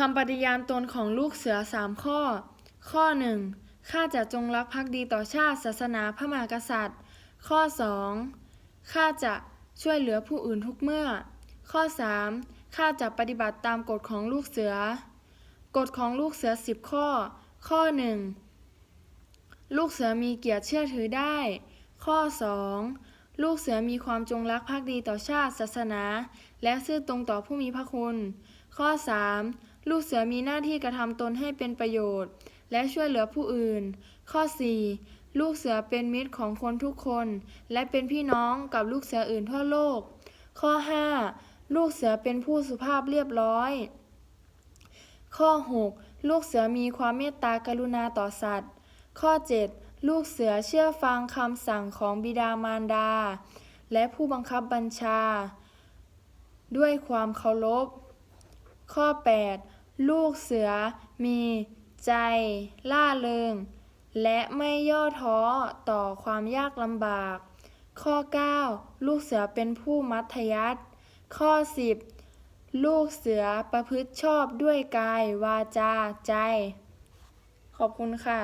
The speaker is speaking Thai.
คำปฏิญาณตนของลูกเสือสามข้อ ข้อหนึ่งข้าจะจงรักภักดีต่อชาติศาสนาพระมหากษัตริย์ ข้อสองข้าจะช่วยเหลือผู้อื่นทุกเมื่อ ข้อสามข้าจะปฏิบัติตามกฎของลูกเสือ กฎของลูกเสือสิบข้อ ข้อหนึ่งลูกเสือมีเกียรติเชื่อถือได้ ข้อสองลูกเสือมีความจงรักภักดีต่อชาติศาสนา และซื่อตรงต่อผู้มีพระคุณ ข้อ 3. ลูกเสือมีหน้าที่กระทำตนให้เป็นประโยชน์ และช่วยเหลือผู้อื่น ข้อ 4. ลูกเสือเป็นมิตรของคนทุกคน และเป็นพี่น้องกับลูกเสืออื่นทั่วโลก ข้อ 5. ลูกเสือเป็นผู้สุภาพเรียบร้อย ข้อ 6. ลูกเสือมีความเมตตากรุณาต่อสัตว์ ข้อ 7. ลูกเสือเชื่อฟังคำสั่งของบิดามารดา และผู้บังคับบัญชา ด้วยความเคารพข้อ 8 ลูกเสือมีใจล่าเริง และไม่ย่อท้อต่อความยากลำบาก ข้อ 9 ลูกเสือเป็นผู้มัธยัติ ข้อ 10 ลูกเสือประพฤติชอบด้วยกายวาจาใจ ขอบคุณค่ะ